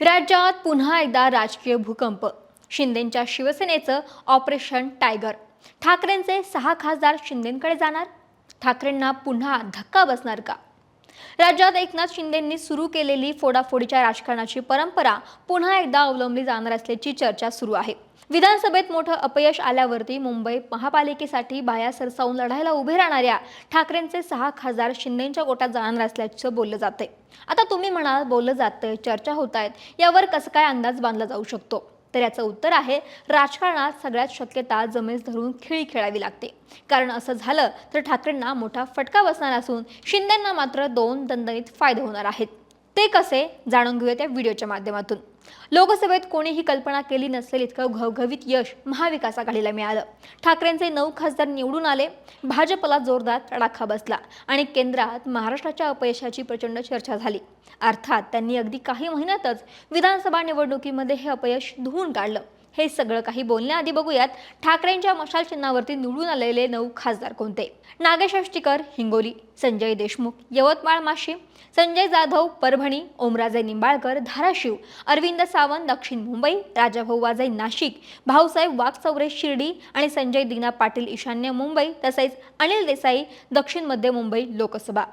राज्यात पुन्हा एकदा राजकीय भूकंप. शिंदेंच्या शिवसेनेचं ऑपरेशन टायगर. ठाकरेंचे सहा खासदार शिंदेंकडे जाणार. ठाकरेंना पुन्हा धक्का बसणार का? राज्यात एकनाथ शिंदेंनी सुरू केलेली फोडाफोडीच्या राजकारणाची परंपरा पुन्हा एकदा अवलंबली जाणार असल्याची चर्चा सुरू आहे. विधानसभेत मोठं अपयश आल्यावरती मुंबई महापालिकेसाठी बाया सरसावून लढायला उभे राहणाऱ्या ठाकरेंचे सहा खासदार शिंदेंच्या गोटात जाणार असल्याचं बोललं जातंय. आता तुम्ही म्हणाल बोललं जातंय चर्चा होत आहेत. यावर कसं काय अंदाज बांधला जाऊ शकतो? तर याचं उत्तर आहे राजकारणात सगळ्यात शक्यता जमेस धरून खेळी खेळावी लागते. कारण असं झालं तर ठाकरेंना मोठा फटका बसणार असून शिंदेंना मात्र दोन दणदणीत फायदे होणार आहेत. ते कसे जाणून घेऊया त्या व्हिडिओच्या माध्यमातून. लोकसभेत कोणीही कल्पना केली नसेल इतकं घवघवीत यश महाविकास आघाडीला मिळालं. ठाकरेंचे नऊ खासदार निवडून आले. भाजपला जोरदार तडाखा बसला आणि केंद्रात महाराष्ट्राच्या अपयशाची प्रचंड चर्चा झाली. अर्थात त्यांनी अगदी काही महिन्यातच विधानसभा निवडणुकीमध्ये हे अपयश धुवून काढलं. हे सगळं काही बोलण्याआधी बघूयात. ठाकरेंच्या मशाल चिन्हावरती निवडून आलेले नऊ खासदार कोणते? नागेश आष्टीकर हिंगोली संजय देशमुख यवतमाळ माशी संजय जाधव परभणी ओमराजे निंबाळकर धाराशिव अरविंद सावंत दक्षिण मुंबई राजाभाऊ वाजे नाशिक भाऊसाहेब वाघचौरे शिर्डी आणि संजय दिना पाटील ईशान्य मुंबई तसेच अनिल देसाई दक्षिण मध्य मुंबई लोकसभा.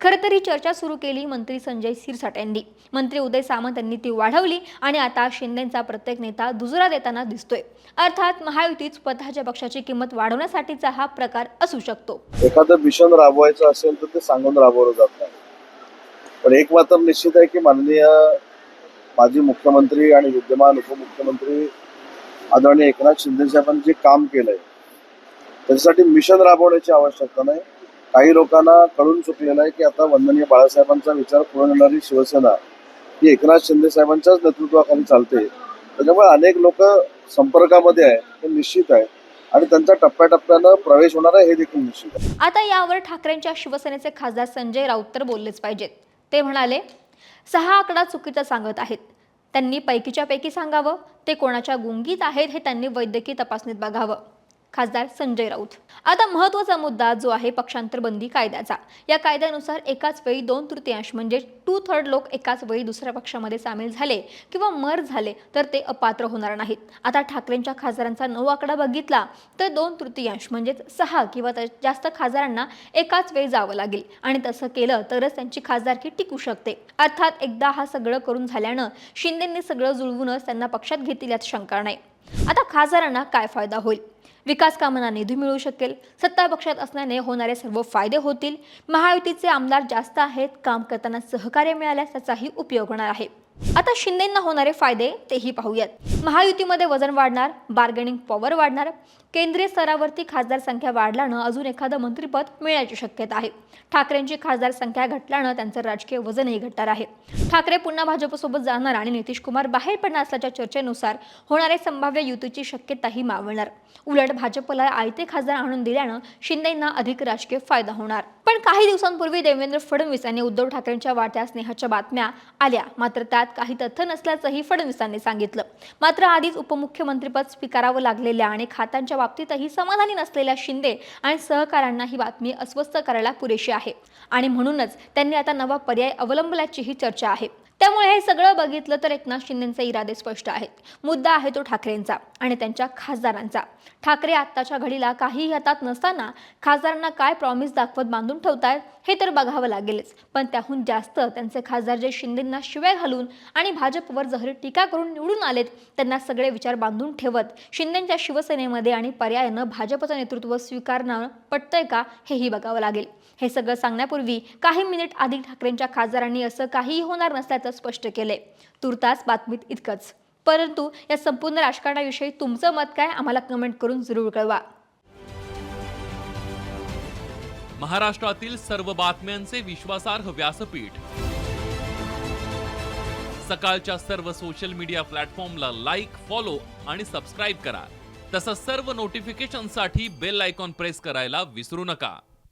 खरं तर ही चर्चा सुरू केली मंत्री संजय सिरसाट यांनी मंत्री उदय सामंत यांनी ती वाढवली आणि आता शिंदेचा प्रत्येक नेता दुजरा देताना दिसतोय. अर्थात महायुतीत स्वतःच्या पक्षाची किंमत वाढवण्यासाठीचा हा प्रकार असू शकतो. एखादं मिशन राबवायचं असेल तर ते सांगून राबवलं जात नाही. पण एक मात्र निश्चित आहे की माननीय माजी मुख्यमंत्री आणि विद्यमान उपमुख्यमंत्री आदरणीय एकनाथ शिंदे साहेबांनी जे काम केलंय त्याच्यासाठी मिशन राबवण्याची आवश्यकता नाही. काही लोकांना कळून चुकलेलं आहे की आता वंदनीय बाळासाहेबांचा विचार पुढे शिवसेना ही एकनाथ शिंदे साहेबांच्याच नेतृत्वाखाली चालते. त्याच्यामुळे अनेक लोक संपर्कामध्ये आहे हे निश्चित आहे आणि त्यांचा टप्प्याटप्प्यानं प्रवेश होणार आहे हे देखील निश्चित आहे. आता यावर ठाकरेंच्या शिवसेनेचे खासदार संजय राऊत तर बोललेच पाहिजेत. ते म्हणाले सहा आकडा चुकीचा सांगत आहेत. त्यांनी पैकीच्या पैकी सांगावं. ते कोणाच्या गुंगीत आहेत हे त्यांनी वैद्यकीय तपासणीत बघावं. खासदार संजय राऊत. आता महत्त्वाचा मुद्दा जो आहे पक्षांतर बंदी कायद्याचा. या कायद्यानुसार एकाच वेळी दोन तृतीयांश म्हणजे टू थर्ड लोक एकाच वेळी दुसऱ्या पक्षामध्ये सामील झाले किंवा मर झाले तर ते अपात्र होणार नाहीत. आता ठाकरेंच्या खासदारांचा नऊ आकडा बघितला तर दोन तृतीयांश म्हणजेच सहा किंवा जास्त खासदारांना एकाच वेळी जावं लागेल. आणि तसं केलं तरच त्यांची खासदारकी टिकू शकते. अर्थात एकदा हा सगळं करून झाल्यानं शिंदेंनी सगळं जुळवूनच त्यांना पक्षात घेतील यात शंका नाही. आता खासदारांना काय फायदा होईल? विकास कामांना निधी मिळू शकेल सत्ता पक्षात असल्याने होणारे सर्व फायदे होतील. महायुतीचे आमदार जास्त आहेत काम करताना सहकार्य मिळाल्यास त्याचाही उपयोग होणार आहे. आता शिंदेंना होणारे फायदे तेही पाहूयात. महायुतीमध्ये वजन वाढणार बार्गेनिंग पॉवर वाढणार केंद्रीय स्तरावरती खासदार संख्या वाढल्यानं अजून एखादं मंत्रिपद मिळण्याची शक्यता आहे. ठाकरेंची खासदार संख्या घटल्यानं त्यांचं राजकीय वजनही घटणार आहे. ठाकरे पुन्हा भाजपसोबत जाणार आणि नितीश कुमार बाहेर पडणार असल्याच्या चर्चेनुसार होणारे संभाव्य युतीची शक्यताही मावळणार. उलट भाजपला आयते खासदार आणून दिल्यानं शिंदेंना अधिक राजकीय फायदा होणार. पण काही दिवसांपूर्वी देवेंद्र फडणवीस यांनी उद्धव ठाकरेंच्या वाट्या स्नेहाच्या बातम्या आल्या. मात्र त्यात काही तथ्य नसल्याचंही फडणवीसांनी सांगितलं. मात्र आधीच उपमुख्यमंत्रीपद स्वीकारावं लागलेल्या आणि खात्यांच्या बाबतीतही समाधानी नसलेल्या शिंदे आणि सहकाऱ्यांना ही बातमी अस्वस्थ करायला पुरेशी आहे. आणि म्हणूनच त्यांनी आता नवा पर्याय अवलंबल्याचीही चर्चा आहे. त्यामुळे हे सगळं बघितलं तर एकनाथ शिंदेचे इरादे स्पष्ट आहेत. मुद्दा आहे तो ठाकरेंचा आणि त्यांच्या खासदारांचा. ठाकरे आत्ताच्या घडीला काहीही हातात नसताना खासदारांना काय प्रॉमिस दाखवत बांधून ठेवतायत हे तर बघावं लागेलच. पण त्याहून जास्त त्यांचे खासदार जे शिंदेंना शिवाय घालून आणि भाजपवर जहरी टीका करून निवडून आलेत त्यांना सगळे विचार बांधून ठेवत शिंदेच्या शिवसेनेमध्ये आणि पर्यायानं भाजपचं नेतृत्व स्वीकारणं पटतंय का हेही बघावं लागेल. हे सगळं सांगण्यापूर्वी काही मिनिट आधी ठाकरेंच्या खासदारांनी असं काहीही होणार नसल्याचं स्पष्ट केले. तुर्तास बातमीत इतकंच. परंतु या संपूर्ण राजकारणाविषयी तुमचं मत काय आम्हाला कमेंट करून जरूर कळवा. महाराष्ट्रातील सर्व बातम्यांचे विश्वासार्ह व्यासपीठ. सकाळच्या सर्व सोशल मीडिया प्लॅटफॉर्मला लाईक फॉलो आणि सबस्क्राईब करा. तसंच सर्व नोटिफिकेशनसाठी बेल आयकॉन प्रेस करायला विसरू नका.